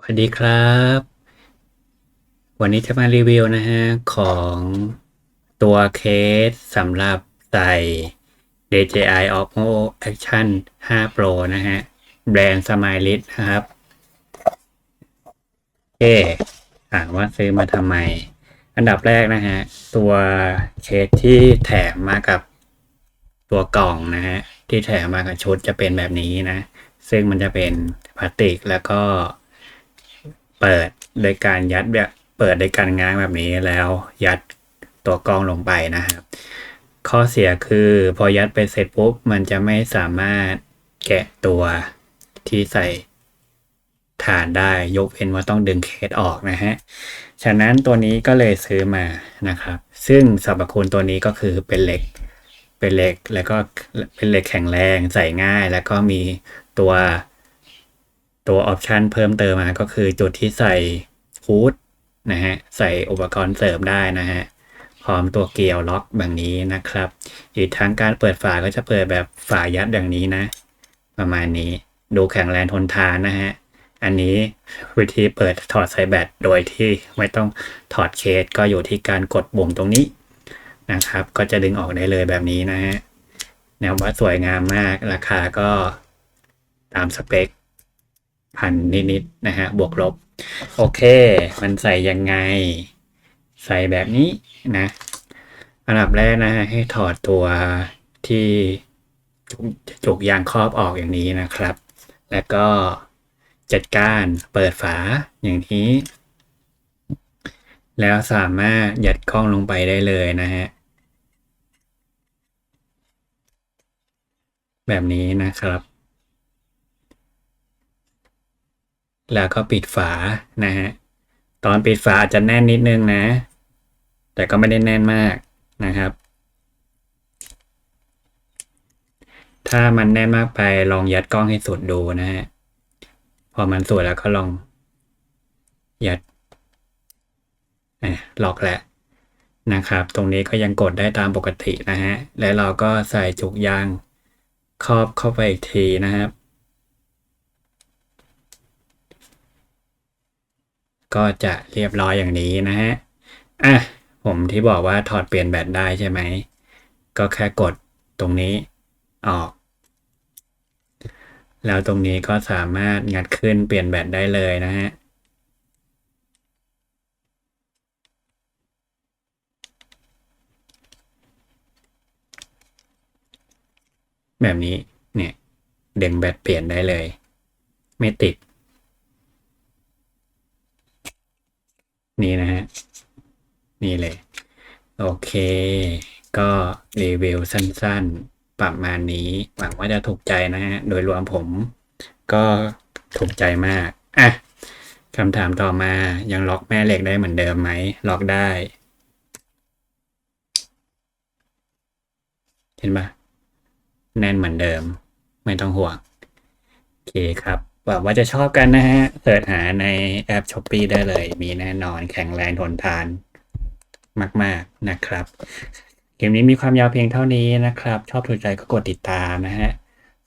สวัสดีครับ วันนี้จะมารีวิวนะฮะ ของตัวเคสสำหรับใส่ DJI Osmo Action 5 Pro นะฮะ แบรนด์ Smilelit นะครับเอ๊ถามว่าซื้อมาทำไม อันดับแรกนะฮะ ตัวเคสที่แถมมากับตัวกล่องนะฮะ ที่แถมมากับชุดจะเป็นแบบนี้นะ ซึ่งมันจะเป็นพลาสติกแล้วก็ เปิดโดยการยัดแบบเปิดโดยการง้างแบบนี้แล้วยัดตัวกล้องลงไปนะครับ ข้อเสียคือพอยัดไปเสร็จปุ๊บมันจะไม่สามารถแกะตัวที่ใส่ฐานได้ยกเว้นว่าต้องดึงเคสออกนะฮะ ฉะนั้นตัวนี้ก็เลยซื้อมานะครับ ซึ่งสรรพคุณตัวนี้ก็คือเป็นเหล็ก เป็นเหล็กแล้วก็เป็นเหล็กแข็งแรงใส่ง่าย แล้วก็มีตัว ตัวออปชันเพิ่มเติมมาก็คือจุดที่ใส่ฮูดนะฮะใส่อุปกรณ์เสริมได้นะฮะพร้อมตัวเกลียวล็อกแบบนี้นะครับ อีกทั้งการเปิดฝาก็จะเปิดแบบฝายัดอย่างนี้นะ ประมาณนี้ดูแข็งแรงทนทานนะฮะอันนี้วิธีเปิดถอดสายแบตโดยที่ไม่ต้องถอดเคสก็อยู่ที่การกดปุ่มตรงนี้นะครับ ก็จะดึงออกได้เลยแบบนี้นะฮะแนวว่าสวยงามมากราคาก็ตามสเปค พันนิดๆนะฮะบวกลบ โอเค มันใส่ยังไง ใส่แบบนี้นะอันดับแรกนะฮะให้ถอดตัวที่จุกจุกยางครอบออกอย่างนี้นะครับ แล้วก็จัดการเปิดฝาอย่างนี้ แล้วสามารถยัดกล้องลงไปได้เลยนะฮะ แบบนี้นะครับ แล้วก็ปิดฝานะฮะตอนปิดฝาอาจจะแน่นนิดนึงนะ แต่ก็ไม่ได้แน่นมากนะครับ ถ้ามันแน่นมากไปลองยัดกล้องให้สุดดูนะฮะพอมันสุดแล้วก็ลอง ยัดอ่ล็อกแล้วนะครับ ตรงนี้ก็ยังกดได้ตามปกตินะฮะ แล้วเราก็ใส่จุกยางครอบเข้าไปอีกทีนะครับ ก็จะเรียบร้อยอย่างนี้นะฮะ อะ ผมที่บอกว่าถอดเปลี่ยนแบตได้ใช่ไหม ก็แค่กดตรงนี้ออก แล้วตรงนี้ก็สามารถงัดขึ้นเปลี่ยนแบตได้เลยนะฮะแบบนี้เนี่ย เดึงแบตเปลี่ยนได้เลย ไม่ติด นี่นะฮะ นี่เลย โอเค ก็รีวิวสั้นๆ ประมาณนี้ หวังว่าจะถูกใจนะฮะ โดยรวมผมก็ถูกใจมาก อะคำถามต่อมายังล็อกแม่เหล็กได้เหมือนเดิมไหม ล็อกได้ เห็นปะแน่นเหมือนเดิม ไม่ต้องห่วง โอเคครับ หวังว่าจะชอบกันนะฮะเสิร์ชหาในแอปช้อปปีได้เลย มีแน่นอนแข็งแรงทนทาน มาก ๆนะครับ เกมนี้มีความยาวเพียงเท่านี้นะครับ ชอบถูกใจก็กดติดตามนะฮะ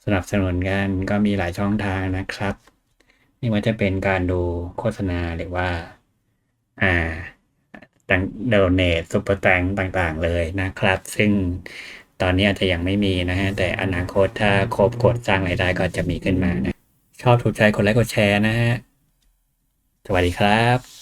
สนับสนุนกันก็มีหลายช่องทางนะครับไม่ว่าจะเป็นการดูโฆษณาหรือว่า อ่าต่างโดเนทซุปเปอร์แตงต่างๆเลยนะครับ ซึ่งตอนนี้อาจจะยังไม่มีนะฮะ แต่อนาคตถ้าครบกดสร้างรายได้ก็จะมีขึ้นมานะ ชอบถูกใจกดไลค์กดแชร์นะฮะ สวัสดีครับ